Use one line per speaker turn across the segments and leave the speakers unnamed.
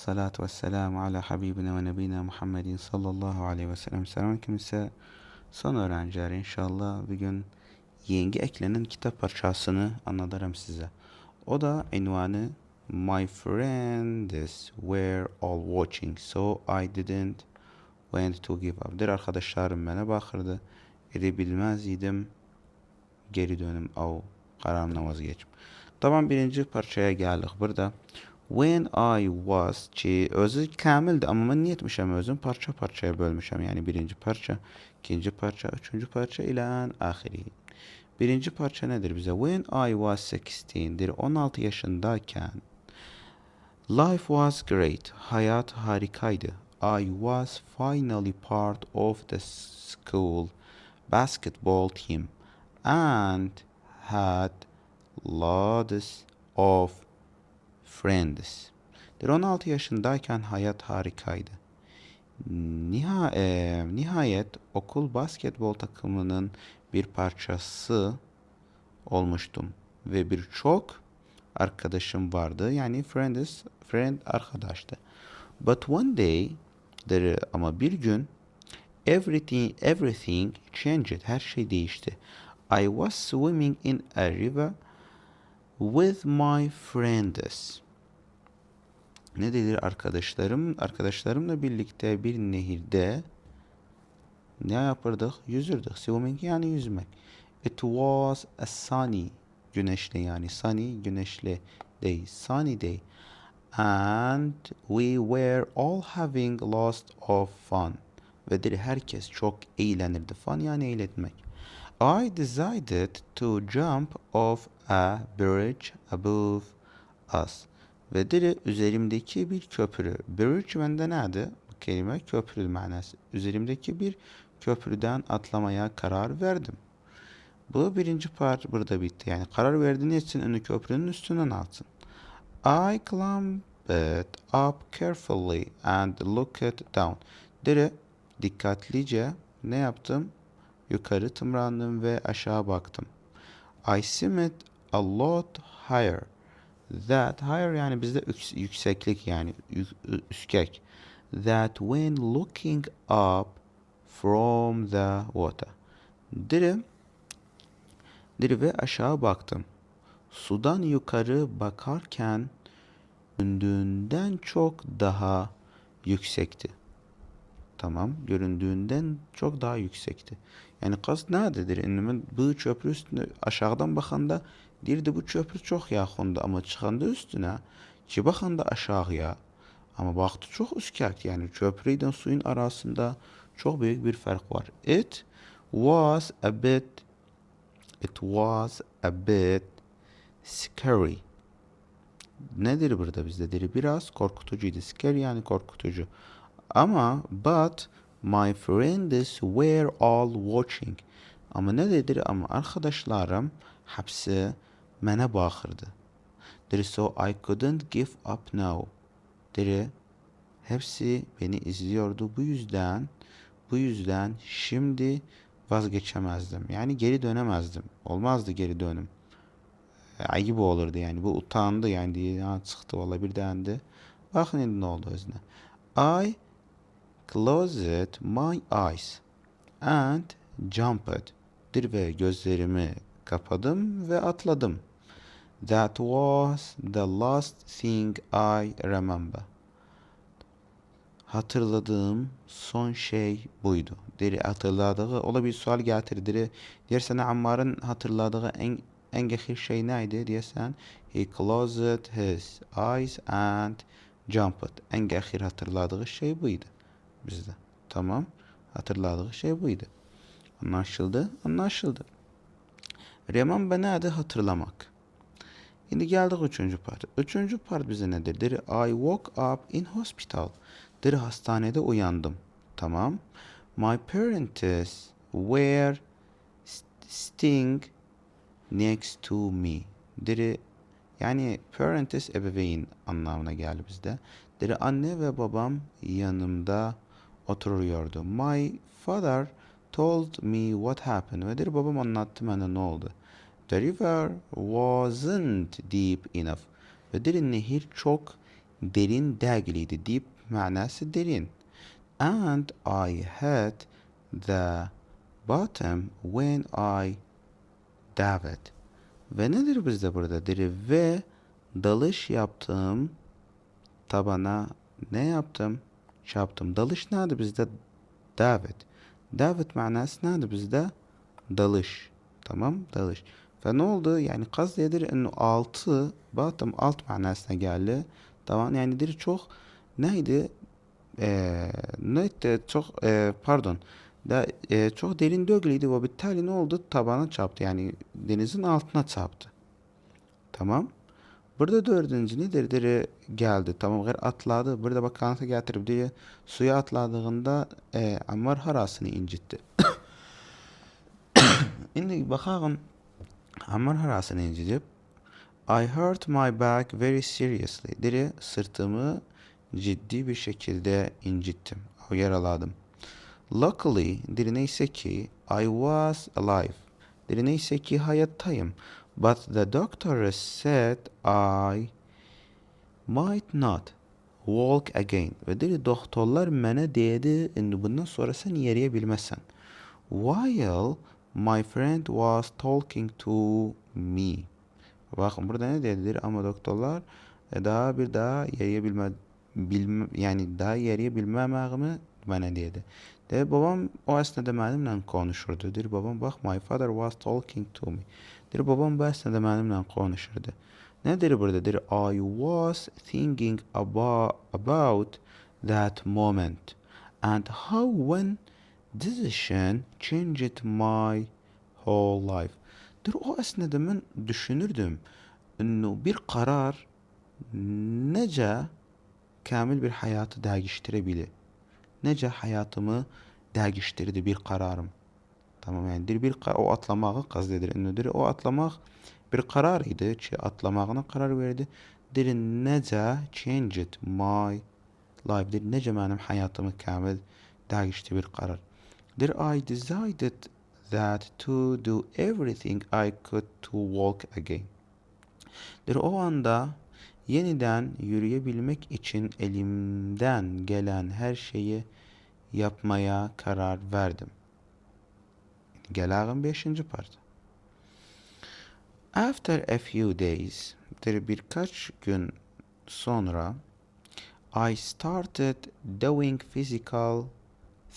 Salatu ve selamu ala habibine ve nebine Muhammedin sallallahu aleyhi ve sellem. Selamünaleyküm ise son öğrenciler inşallah bugün yeni eklenen kitap parçasını anlatırım size. O da ünvanı My friends were all watching so I didn't went to give up. Der arkadaşlarım bana bakırdı. Edebilmez idim geri dönüm av kararımdan vazgeçim. Tamam birinci parçaya geldik. Burada When I was ki özü kamildi ama ben niyetmişim özüm parça parçaya bölmüşüm. Yani birinci parça, ikinci parça, üçüncü parça ile ahiri. Birinci parça nedir bize? When I was 16'dir 16 yaşındayken Life was great. Hayat harikaydı. I was finally part of the school basketball team and had loads of friends. Der 16 yaşındayken hayat harikaydı. Niha, e, nihayet okul basketbol takımının bir parçası olmuştum ve birçok arkadaşım vardı. Yani friends, friend arkadaştı. But one day, der, ama bir gün everything everything changed. Her şey değişti. I was swimming in a river with my friends. Ne denir arkadaşlarım? Arkadaşlarımla birlikte bir nehirde ne yapardık? Yüzürdük. Swimming yani yüzmek. It was a sunny güneşli yani sunny güneşli day sunny day and we were all having lots of fun ve de herkes çok eğlenirdi fun yani eğlenmek I decided to jump off a bridge above us ve de üzerimdeki bir köprü bridge bende nerede bu kelime köprü manası üzerimdeki bir köprüden atlamaya karar verdim bu birinci part burada bitti. Yani karar verdiğiniz için önü köprünün üstünden alsın. I climbed up carefully and looked down. Dire dikkatlice ne yaptım? Yukarı tımrandım ve aşağı baktım. I seemed a lot higher. That higher yani bizde yükseklik yani üskek. That when looking up from the water. Dire Diri ve aşağı baktım. Sudan yukarı bakarken göründüğünden çok daha yüksekti. Tamam, göründüğünden çok daha yüksekti. Yani kast nerededir? Yani bu köprü üstüne aşağıdan bakanda dirdi bu köprü çok yakındı ama çıkanda üstüne ki bakanda aşağıya ama baktı çok üskert yani köprüyle suyun arasında çok büyük bir fark var. It was a bit It was a bit scary. Nedir burada bizde? Deri biraz korkutucuydu. Scary yani korkutucu. Ama but my friends were all watching. Ama ne nedir? Ama arkadaşlarım hepsi mene bakırdı. Deri so I couldn't give up now. Deri hepsi beni izliyordu. Bu yüzden bu yüzden şimdi vazgeçemezdim. Yani geri dönemezdim. Olmazdı geri dönüm. E, ayıp olurdu yani. Bu utandı yani diye ha, çıktı valla bir dendi. Bakın şimdi ne oldu özüne. I closed my eyes and jumped. Dir ve gözlerimi kapadım ve atladım. That was the last thing I remember hatırladığım son şey buydu. Deri hatırladığı ola bir sual getir. Deri dersen Ammar'ın hatırladığı en en gehir şey neydi diyesen he closed his eyes and jumped. En gehir hatırladığı şey buydu bizde. Tamam. Hatırladığı şey buydu. Anlaşıldı? Anlaşıldı. Remember nedir? Hatırlamak. Şimdi geldik üçüncü part. Üçüncü part bize nedir? Deri I woke up in hospital. Deri hastanede uyandım. Tamam. My parents were sitting next to me. Deri yani parents ebeveyn anlamına geldi bizde. Deri anne ve babam yanımda oturuyordu. My father told me what happened. Ve deri babam anlattı bana ne oldu. The river wasn't deep enough. Ve deri nehir çok derin değildi. Deep manası derin. And I had the bottom when I dived. Ve nedir bizde burada? Deri ve dalış yaptım tabana ne yaptım? Çarptım. Dalış nerede bizde? Davet. Davet manası nerede bizde? Dalış. Tamam dalış. Ne oldu? Yani kazdedir ennu altı batım alt manasına geldi. Tamam yani diri çok neydi? Ee, neydi? Çok e, pardon. Da, e, çok derin dögülüydü ve bittali ne oldu? Tabana çarptı. Yani denizin altına çarptı. Tamam. Burada dördüncü nedir? Diri geldi. Tamam gayr atladı. Burada bak kanata getirip diye suya atladığında e, Ammar harasını incitti. Şimdi bakalım Ammar harasını incitip I hurt my back very seriously. Diri sırtımı ciddi bir şekilde incittim. Yaraladım. Luckily, diri neyse ki I was alive. Diri neyse ki hayattayım. But the doctor said I might not walk again. Ve dedi doktorlar mənə dedi, indi bundan sonra sən yeriyə bilməzsən. While my friend was talking to me. Bakın burada ne dediler ama doktorlar e, daha bir daha yeriyə bilmə, bilmə yani daha yeriyə bilməməyimi mənə dedi. De babam o esnada benimle konuşurdu. Der babam bak my father was talking to me. Der babam bu esnada benimle konuşurdu. Nedir burada? Der I was thinking about, about that moment and how one decision changed my whole life. Dur o esnada ben düşünürdüm. Ennu bir karar nece kamil bir hayatı değiştirebilir. Nece hayatımı değiştirdi bir kararım. Tamam yani dir bir o atlamağı kazdedir. Ennudir o atlamak bir karar idi. Çi atlamağına karar verdi. Dir nece changed my life. Dir nece benim hayatımı kamil değişti bir karar. Dir I decided that to do everything I could to walk again. Der o anda yeniden yürüyebilmek için elimden gelen her şeyi yapmaya karar verdim. Gelağın 5. part. After a few days, der birkaç gün sonra I started doing physical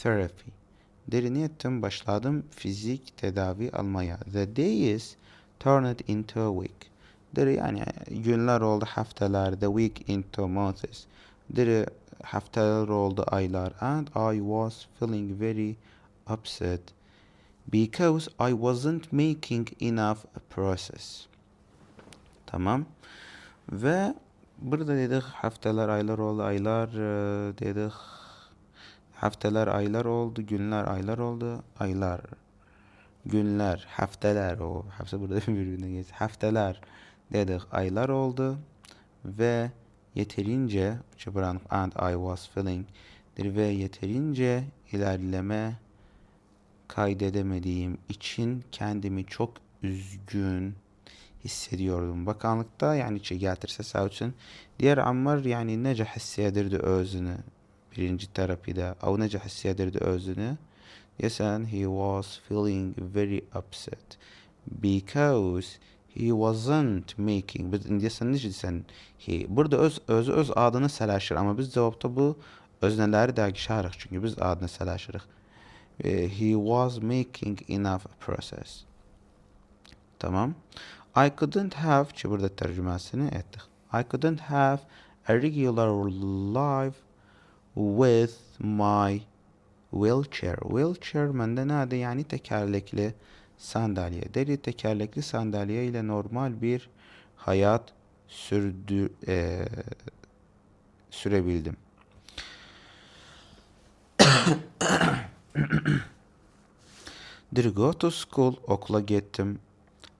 therapy. Derini ettim başladım fizik tedavi almaya. The days turned into a week. Deri yani günler oldu haftalar. The week into months. Deri haftalar oldu aylar. And I was feeling very upset because I wasn't making enough process. Tamam. Ve burada dedik haftalar aylar oldu aylar e, dedik haftalar aylar oldu günler aylar oldu aylar günler haftalar o hafta burada birbirine geç haftalar dedik aylar oldu ve yeterince Cibran and I was feeling ve yeterince ilerleme kaydedemediğim için kendimi çok üzgün hissediyordum. Bakanlıkta yani çegeltirse sağ için diğer Ammar yani nece hissedirdi özünü birinci terapide او nece hissedirdi özünü Yesen he was feeling very upset because he wasn't making biz indiyesen nece desen he burada öz öz öz adını selaşır ama biz cevapta bu özneleri dergişarıq çünkü biz adını selaşırıq he was making enough process. Tamam. I couldn't have ki burada tercümesini ettik. I couldn't have a regular life with my wheelchair. Wheelchair mende nerede yani tekerlekli sandalye. Deri tekerlekli sandalye ile normal bir hayat sürdü e, sürebildim. Did go to school okula gittim.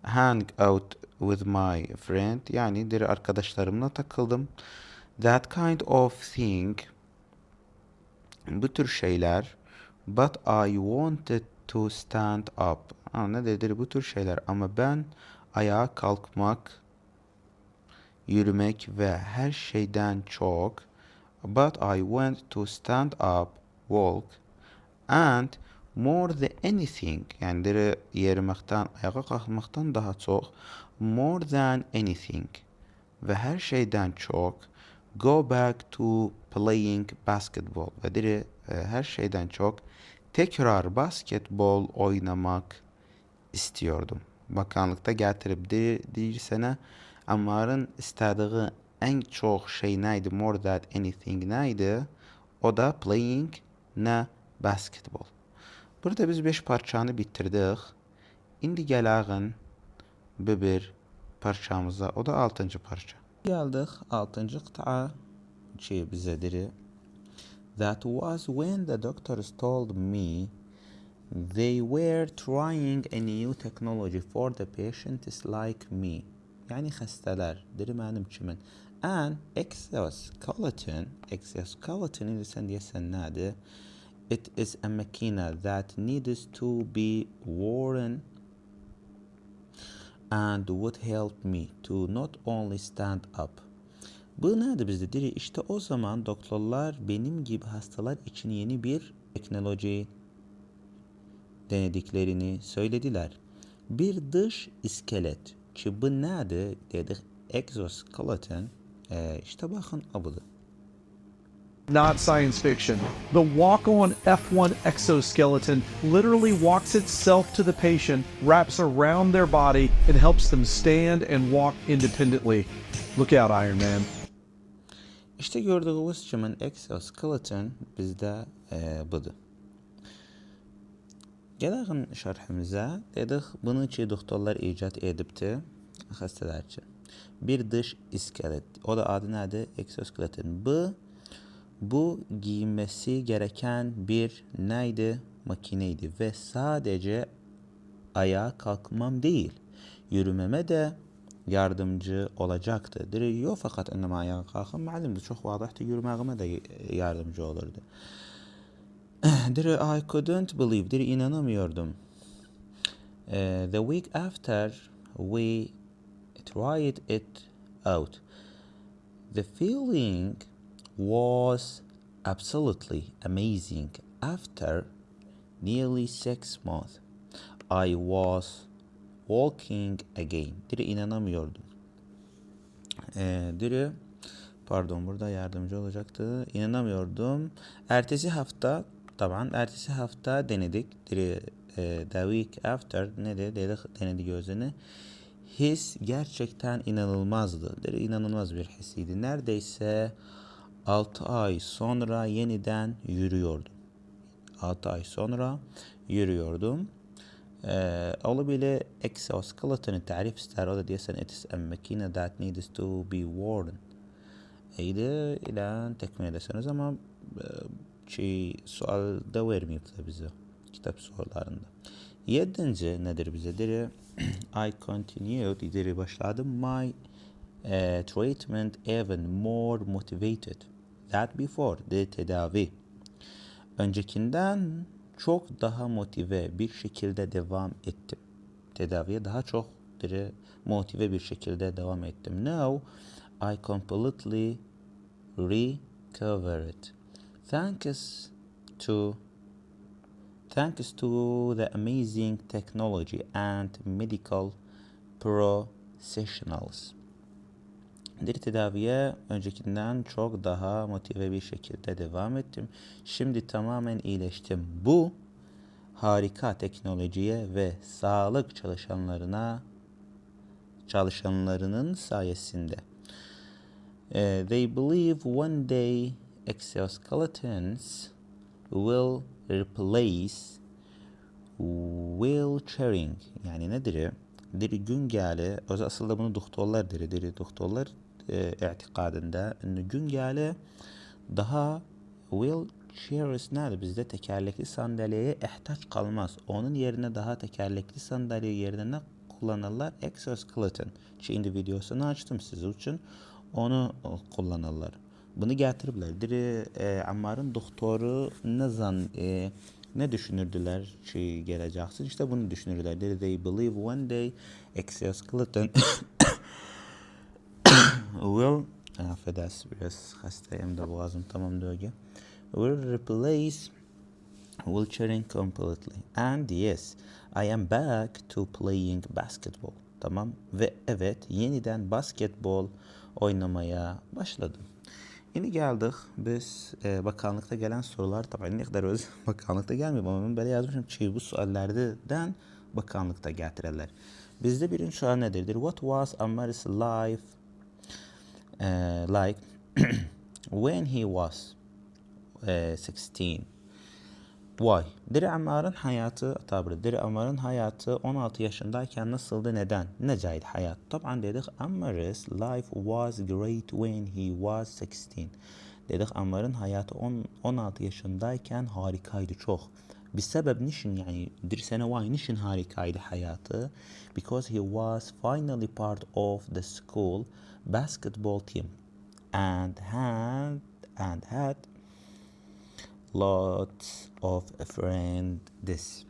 Hang out with my friend yani diri arkadaşlarımla takıldım. That kind of thing bu tür şeyler but I wanted to stand up. Ha, ne dedir bu tür şeyler ama ben ayağa kalkmak yürümek ve her şeyden çok but I want to stand up, walk and more than anything yani diri yerimekten, ayağa kalkmaktan daha çok more than anything ve her şeyden çok go back to playing basketball ve diri e, her şeyden çok tekrar basketbol oynamak istiyordum. Bakanlıkta getirip dirsene Ammar'ın istediği en çok şey neydi? More than anything neydi? O da playing ne basketball. Burada biz beş parçanı bitirdik. Şimdi geleğin bir parçamıza. O da altıncı parça. Geldik altıncı kıta şey bize diri. That was when the doctors told me they were trying a new technology for the patients like me. Yani hastalar, diri benim kimin. And exoskeleton, exoskeleton insan diyesen nadi? It is a machine that needs to be worn and would help me to not only stand up. Bu nerede bizde? Diri işte o zaman doktorlar benim gibi hastalar için yeni bir teknoloji denediklerini söylediler. Bir dış iskelet. Ki bu nerede dedik exoskeleton. Ee, işte bakın abudu.
Not science fiction. The walk on F1 exoskeleton literally walks itself to the patient, wraps around their body, and helps them stand and walk independently. Look out, Iron Man.
İşte gördüğünüz kimin exoskeleton bizde e, budur. Gelelim şerhimize. Dedik bunu ki doktorlar icat edipti hastalar için. Bir dış iskelet. O da adı nedir? Exoskeleton. Bu bu giyinmesi gereken bir neydi? Makineydi ve sadece ayağa kalkmam değil, yürümeme de yardımcı olacaktı. Diri yok fakat önüme ayağa kalkın malumdu. Çok vadahtı yürümeğime de yardımcı olurdu. Diri I couldn't believe. Diri inanamıyordum. Uh, the week after we tried it out, the feeling was absolutely amazing. After nearly six months, I was walking again. Diri inanamıyordum. Ee, Diri pardon burada yardımcı olacaktı. İnanamıyordum. Ertesi hafta tamam ertesi hafta denedik. Diri e, the week after ne de dedik denedi gözünü. His gerçekten inanılmazdı. Diri inanılmaz bir hissiydi. Neredeyse 6 ay sonra yeniden yürüyordum. 6 ay sonra yürüyordum. Ola bile exoskeleton o da diyorsan it is a machine that needs to be worn. İyiydi ilan tekmil edeseniz ama e, şey sual da vermiyor da bize kitap sorularında. Yedinci nedir bize diri? I continued diri başladım my uh, treatment even more motivated that before the tedavi. Öncekinden çok daha motive bir şekilde devam ettim. Tedaviye daha çok motive bir şekilde devam ettim. Now I completely recovered. Thanks to thanks to the amazing technology and medical professionals. Diri tedaviye öncekinden çok daha motive bir şekilde devam ettim. Şimdi tamamen iyileştim. Bu harika teknolojiye ve sağlık çalışanlarına çalışanlarının sayesinde. Uh, they believe one day exoskeletons will replace wheelchairing yani nedir? Diri gün geli, o aslında bunu doktorlar diri, diri doktorlar e, i'tikadında gün geli daha wheelchairs nerede bizde tekerlekli sandalyeye ihtiyaç kalmaz. Onun yerine daha tekerlekli sandalye yerine ne kullanırlar? Exoskeleton. Şimdi videosunu açtım siz için. Onu kullanırlar. Bunu getiribler. Diri e, Ammar'ın doktoru ne zan e, ne düşünürdüler şey geleceksin? İşte bunu düşünürdüler. Diri they believe one day exoskeleton will affedersin biraz hastayım da boğazım tamam döge. Will replace wheelchairing completely. And yes, I am back to playing basketball. Tamam ve evet yeniden basketbol oynamaya başladım. Yeni geldik biz e, bakanlıkta gelen sorular tabii ne kadar öz bakanlıkta gelmiyor ama ben böyle yazmışım ki bu suallerden bakanlıkta getirirler. Bizde birinci soru nedir? What was Ammar's life uh, like when he was uh, 16? Why? Diri Ammar'ın hayatı tabi Diri Ammar'ın hayatı 16 yaşındayken nasıldı neden? Necaydı hayat? Taban dedik Ammar's life was great when he was 16. Dedik Ammar'ın hayatı 10, 16 yaşındayken harikaydı çok. Bir sebep niçin yani bir sene why niçin harikaydı hayatı? Because he was finally part of the school basketball team and had and had lots of friends.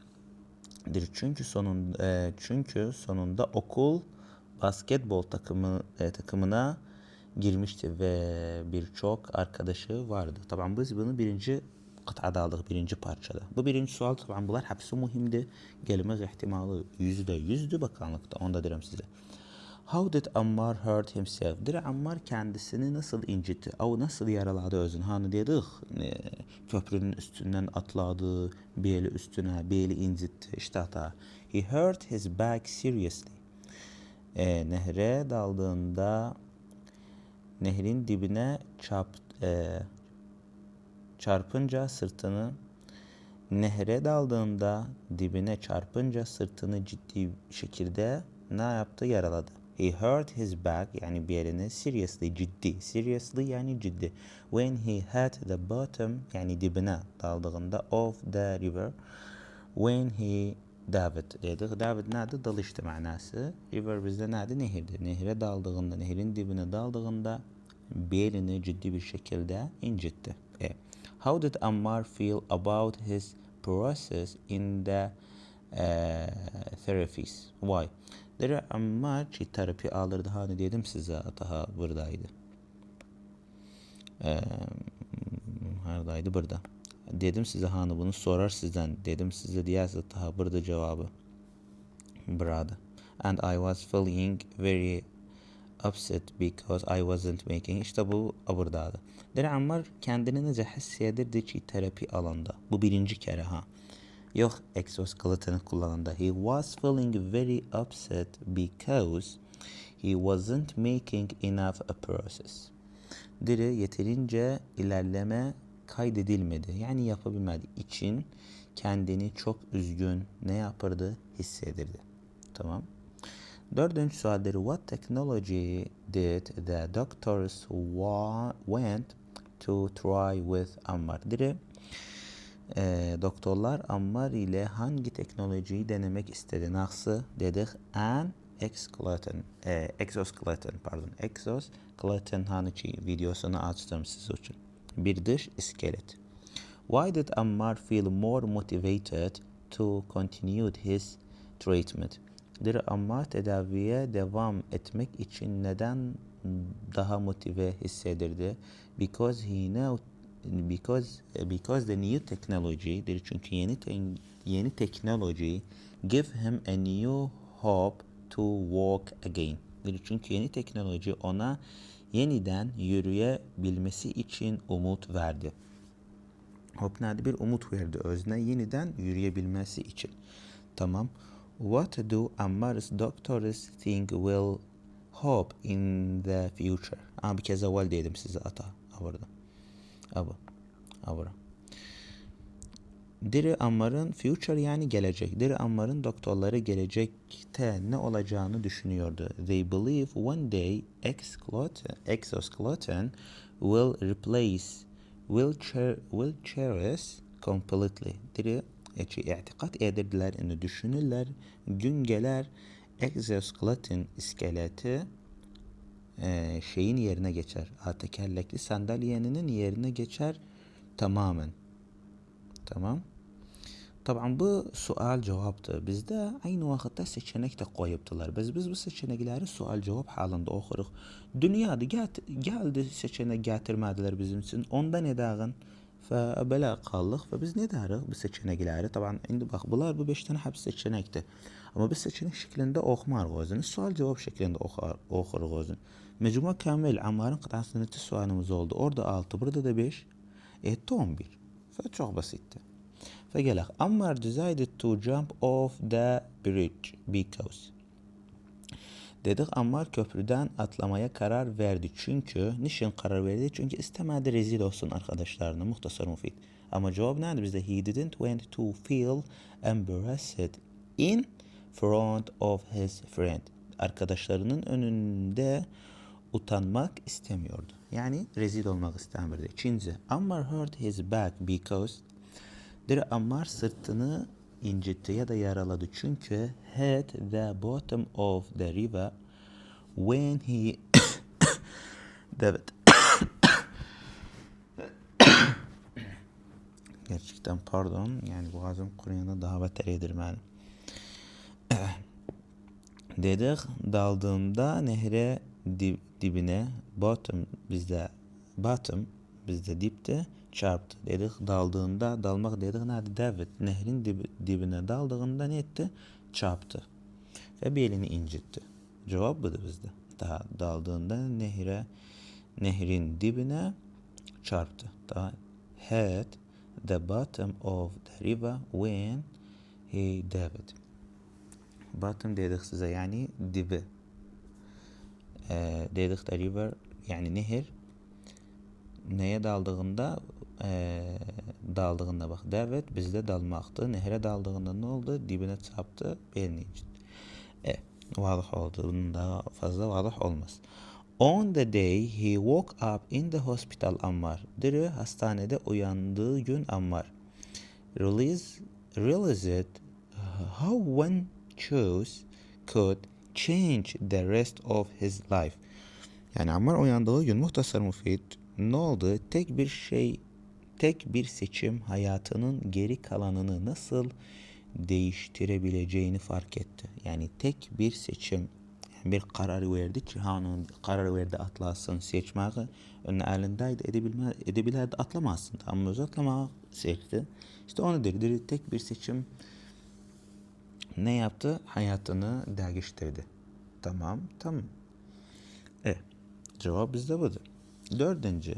Dir çünkü sonun e, çünkü sonunda okul basketbol takımı e, takımına girmişti ve birçok arkadaşı vardı. Tabii biz bunu birinci kıtada aldık birinci parçada. Bu birinci sual tabii bunlar hepsi muhimdi. Gelme ihtimali yüzde yüzdü bakanlıkta. Onu da derim size. How did Ammar hurt himself? Dire Ammar kendisini nasıl incitti? Av nasıl yaraladı özünü? Hani dedik e, köprünün üstünden atladı, beli üstüne, beli incitti. İşte hata. He hurt his back seriously. E, nehre daldığında nehrin dibine çarp, e, çarpınca sırtını nehre daldığında dibine çarpınca sırtını ciddi şekilde ne yaptı? Yaraladı. He hurt his back yani bir yerini seriously ciddi. Seriously yani ciddi. When he hit the bottom yani dibine daldığında of the river. When he David dedik. David nerede? Dalıştı manası. River bizde nerede? Nehirdir. Nehre daldığında, nehrin dibine daldığında belini ciddi bir şekilde incitti. E. How did Ammar feel about his process in the uh, therapies? Why? Dere Ammar ki terapi alırdı hani dedim size daha buradaydı. Ee, burada. Dedim size hani bunu sorar sizden. Dedim size diyerse daha burada cevabı. Burada. And I was feeling very upset because I wasn't making. İşte bu buradaydı. Dere Ammar kendini nece hissedirdi ki terapi alanda. Bu birinci kere ha. Yok exoskeletini kullanında. He was feeling very upset because he wasn't making enough a process. Diri yeterince ilerleme kaydedilmedi. Yani yapabilmedi için kendini çok üzgün ne yapardı hissedirdi. Tamam. Dördüncü sualleri what technology did the doctors went to try with Ammar? Diri e, doktorlar Ammar ile hangi teknolojiyi denemek istedi? Nasıl dedik? An exoskeleton, e, exoskeleton pardon, exoskeleton haniçi videosunu açtım siz için. Bir dış iskelet. Why did Ammar feel more motivated to continue his treatment? Bir Ammar tedaviye devam etmek için neden daha motive hissedirdi? Because he know because because the new technology çünkü yeni te yeni teknoloji give him a new hope to walk again. Çünkü yeni teknoloji ona yeniden yürüyebilmesi için umut verdi. Hope nerede bir umut verdi özne yeniden yürüyebilmesi için. Tamam. What do Ammar's doctors think will hope in the future? Aa, bir kez evvel dedim size ata. Burada. Abu. Abra. Diri Ammar'ın future yani gelecek. Diri Ammar'ın doktorları gelecekte ne olacağını düşünüyordu. They believe one day exoskeleton, will replace wheelchair, wheelchairs completely. Diri eçi i'tikat edirdiler, eni düşünürler, gün gelir exoskeleton iskeleti e, şeyin yerine geçer. Ha, tekerlekli sandalyenin yerine geçer tamamen. Tamam. Taban bu sual cevaptı. Bizde aynı vakitte seçenek de koyuptular. Biz biz bu seçenekleri sual cevap halinde okuruk. Dünyada geldi seçenek getirmediler bizim için. Onda ne dağın? فبلا kaldık ve biz ne deriz bu seçenekleri? Taban indi bak bunlar bu beş tane hepsi seçenekti. Ama biz seçenek şeklinde okumar gözünü. Sual cevap şeklinde okar, okur gözünü. Mecmua kamil Ammar'ın kıtasında sualimiz oldu. Orada 6, burada da 5. Etti 11. Fe çok basitti. فقالك Ammar decided to jump off the bridge because Dedik Ammar köprüden atlamaya karar verdi. Çünkü, niçin karar verdi? Çünkü istemedi rezil olsun arkadaşlarına. Muhtasar mufid. Ama cevap nerede bizde? He didn't want to feel embarrassed in front of his friend. Arkadaşlarının önünde utanmak istemiyordu. Yani rezil olmak istemiyordu. Çince. Ammar hurt his back because Diri Ammar sırtını incitti ya da yaraladı. Çünkü had the bottom of the river when he evet. Gerçekten pardon yani boğazım kuruyana daha beter yedirmedim dedik daldığımda nehre dib- dibine bottom bizde bottom bizde dipte çarptı dedik daldığında dalmak dedik nerede David nehrin dib- dibine daldığında ne etti? Çarptı. Ve belini incitti. Cevap budur bizde. Daha daldığında nehre nehrin dibine çarptı. Daha had the bottom of the river when he David bottom dedik size yani dibi. Ee, dedik de river yani nehir. Neye daldığında eee daldığında bak David bizde dalmaktı. Nehre daldığında ne oldu? Dibine çarptı. Belini incitti. E, vadah oldu. Bunun daha fazla vadah olmaz. On the day he woke up in the hospital Ammar. Diri hastanede uyandığı gün Ammar. Realize, realized how one choice could change the rest of his life. Yani Ammar uyandığı gün muhtasar mufid ne oldu? Tek bir şey, tek bir seçim hayatının geri kalanını nasıl değiştirebileceğini fark etti. Yani tek bir seçim, bir karar verdi ki hanın karar verdi atlasın seçmeyi önüne elindeydi edebilme, edebilirdi atlamazsın. Ama öz atlamağı seçti. İşte onu dedi. Tek bir seçim ne yaptı? Hayatını değiştirdi. Tamam, tamam. E, cevap bizde budur. Dördüncü.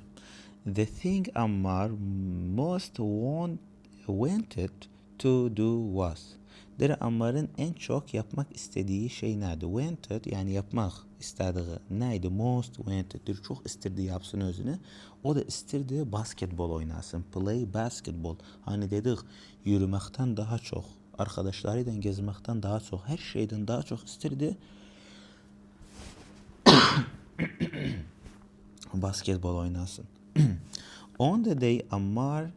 The thing Ammar most want, wanted to do was. Dere Ammar'ın en çok yapmak istediği şey neydi? Wanted yani yapmak istediği neydi? Most wanted. Dere çok istirdi yapsın özünü. O da istirdi basketbol oynasın. Play basketball. Hani dedik yürümekten daha çok, arkadaşlarıyla gezmekten daha çok, her şeyden daha çok istirdi. basketbol oynasın. On the day Ammar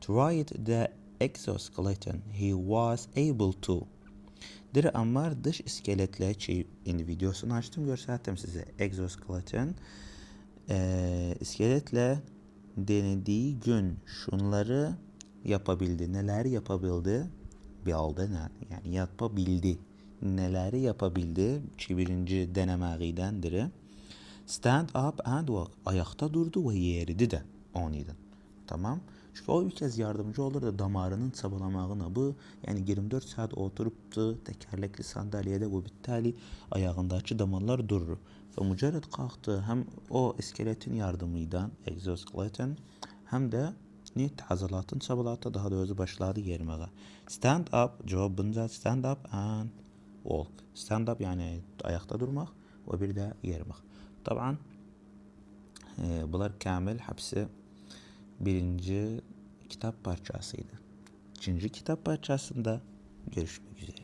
tried the exoskeleton, he was able to. Dire Ammar dış iskeletle çi in videosunu açtım gösterdim size. Exoskeleton eee iskeletle denediği gün şunları yapabildi. Neler yapabildi? Bir aldı? Yani yapabildi. Neleri yapabildi? Birinci denemeğidendir. Stand up and walk. Ayakta durdu ve yeridi de oniden. Tamam. Çünkü o bir kez yardımcı olur da damarının çabalamağına bu yani 24 saat oturuptu tekerlekli sandalyede bu bittali ayağındaki damarlar durur. Ve mücerred kalktı hem o iskeletin yardımıyla exoskeletin hem de ne azalatın çabalatı daha doğrusu başladı yermeye. Stand up cevabınca stand up and walk. Stand up yani ayakta durmak ve bir de yermek. Taban e, bunlar kamil hepsi birinci kitap parçasıydı. İkinci kitap parçasında görüşmek üzere.